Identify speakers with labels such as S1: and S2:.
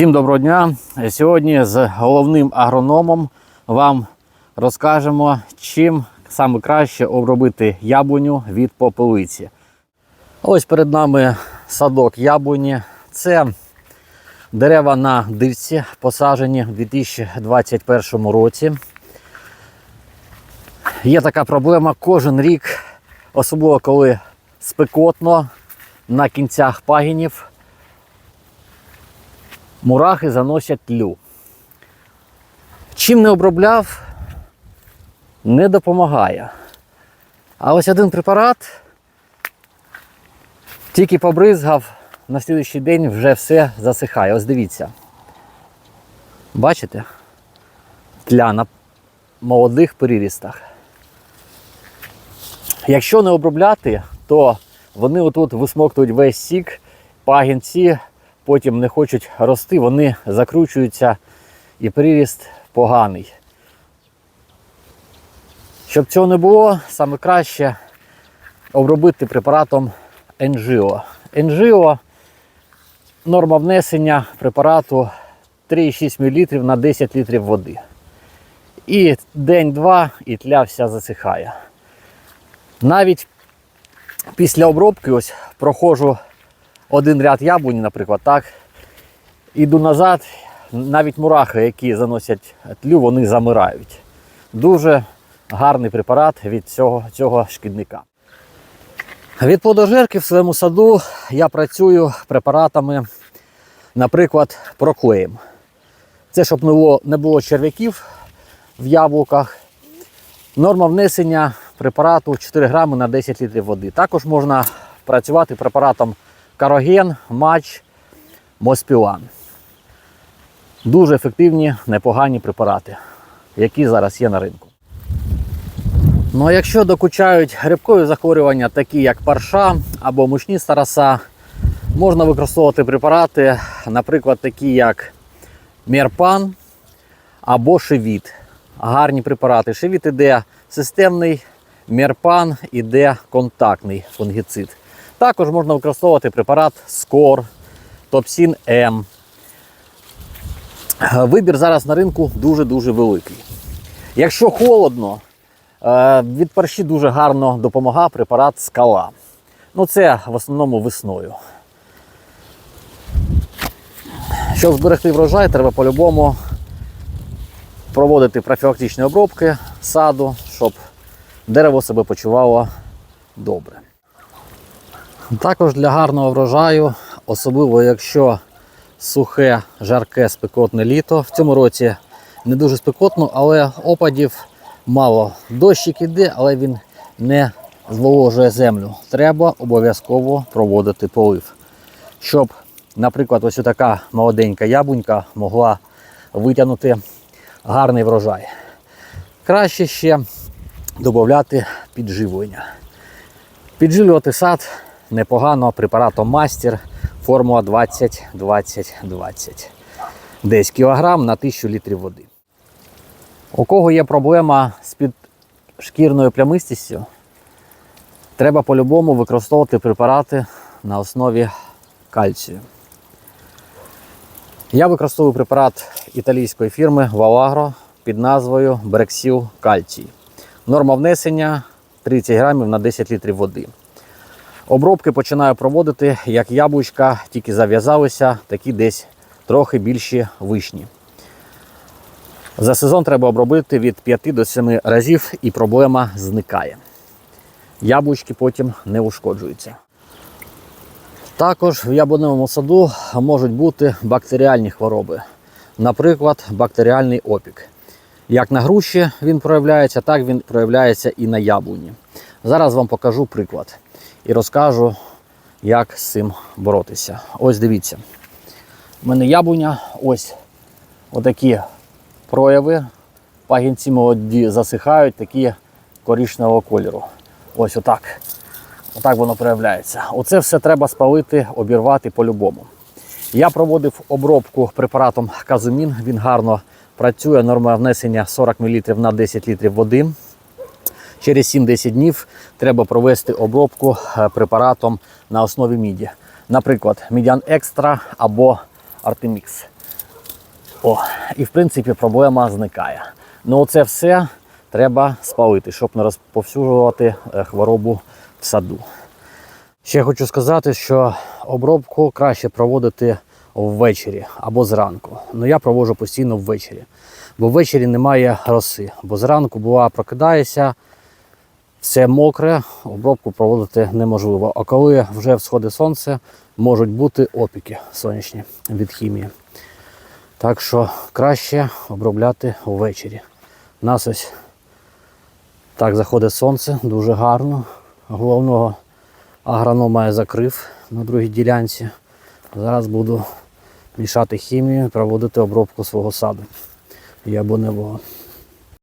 S1: Всім доброго дня! Сьогодні з головним агрономом вам розкажемо, чим саме краще обробити яблуню від попелиці. Ось перед нами садок яблуні. Це дерева на дивці, посаджені в 2021 році. Є така проблема кожен рік, особливо коли спекотно на кінцях пагінів мурахи заносять тлю. Чим не обробляв, не допомагає. А ось один препарат тільки побризгав, на слідуючий день вже все засихає. Ось дивіться. Бачите? Тля на молодих перерістах. Якщо не обробляти, то вони отут висмоктують весь сік, пагінці потім не хочуть рости, вони закручуються і приріст поганий. Щоб цього не було, саме краще обробити препаратом NGO. NGO норма внесення препарату 3,6 мл на 10 літрів води. І день-два і тля вся засихає. Навіть після обробки ось проходжу один ряд яблуні, наприклад, так. Іду назад, навіть мурахи, які заносять тлю, вони замирають. Дуже гарний препарат від цього, цього шкідника. Від плодожерки в своєму саду я працюю препаратами, наприклад, проклеєм. Це щоб не було, не було черв'яків в яблуках. Норма внесення препарату 4 грами на 10 літрів води. Також можна працювати препаратом Кароген, матч, Моспілан. Дуже ефективні, непогані препарати, які зараз є на ринку. Ну а якщо докучають грибкові захворювання, такі як парша або мучні староса, можна використовувати препарати, наприклад, такі як Мерпан або Шевіт. Гарні препарати. Шевіт іде системний, Мерпан іде контактний фунгіцид. Також можна використовувати препарат Скор, Топсін М. Вибір зараз на ринку дуже-дуже великий. Якщо холодно, е, від парші дуже гарно допомагає препарат скала. Ну це в основному весною. Щоб зберегти врожай, треба по-любому проводити профілактичні обробки саду, щоб дерево себе почувало добре. Також для гарного врожаю, особливо якщо сухе, жарке, спекотне літо. В цьому році не дуже спекотно, але опадів мало. Дощик іде, але він не зволожує землю. Треба обов'язково проводити полив. Щоб, наприклад, ось така молоденька яблунька могла витягнути гарний врожай. Краще ще додати підживлення. Підживлювати сад непогано препаратом мастер формула 20 20 20 Десь кілограм на 1000 літрів води. У кого є проблема з підшкірною плямистістю, треба по-любому використовувати препарати на основі кальцію. Я використовую препарат італійської фірми Vaлагro під назвою Brexil Кальцій. Норма внесення 30 грамів на 10 літрів води. Обробки починаю проводити, як яблучка тільки зав'язалися, такі десь трохи більші вишні. За сезон треба обробити від 5 до 7 разів і проблема зникає. Яблучки потім не ушкоджуються. Також в яблуневому саду можуть бути бактеріальні хвороби, наприклад, бактеріальний опік. Як на груші він проявляється, так він проявляється і на яблуні. Зараз вам покажу приклад і розкажу, як з цим боротися. Ось дивіться. У мене яблуня, ось отакі прояви. Пагінці молоді засихають, такі коричневого кольору. Ось отак. Отак воно проявляється. Оце все треба спалити, обірвати по-любому. Я проводив обробку препаратом казумін, він гарно працює, норма внесення 40 мл на 10 літрів води. Через 7-10 днів треба провести обробку е, препаратом на основі міді. Наприклад, Мідіан Екстра або Артемікс. О, і в принципі проблема зникає. Ну це все треба спалити, щоб не розповсюджувати е, хворобу в саду. Ще хочу сказати, що обробку краще проводити ввечері або зранку. Ну я проводжу постійно ввечері, бо ввечері немає роси. Бо зранку бува прокидаєшся, все мокре, обробку проводити неможливо. А коли вже всходить сонце, можуть бути опіки сонячні від хімії. Так що краще обробляти ввечері. У нас ось так заходить сонце, дуже гарно. Головного агронома я закрив на другій ділянці. Зараз буду мішати хімію, проводити обробку свого саду яблуневого.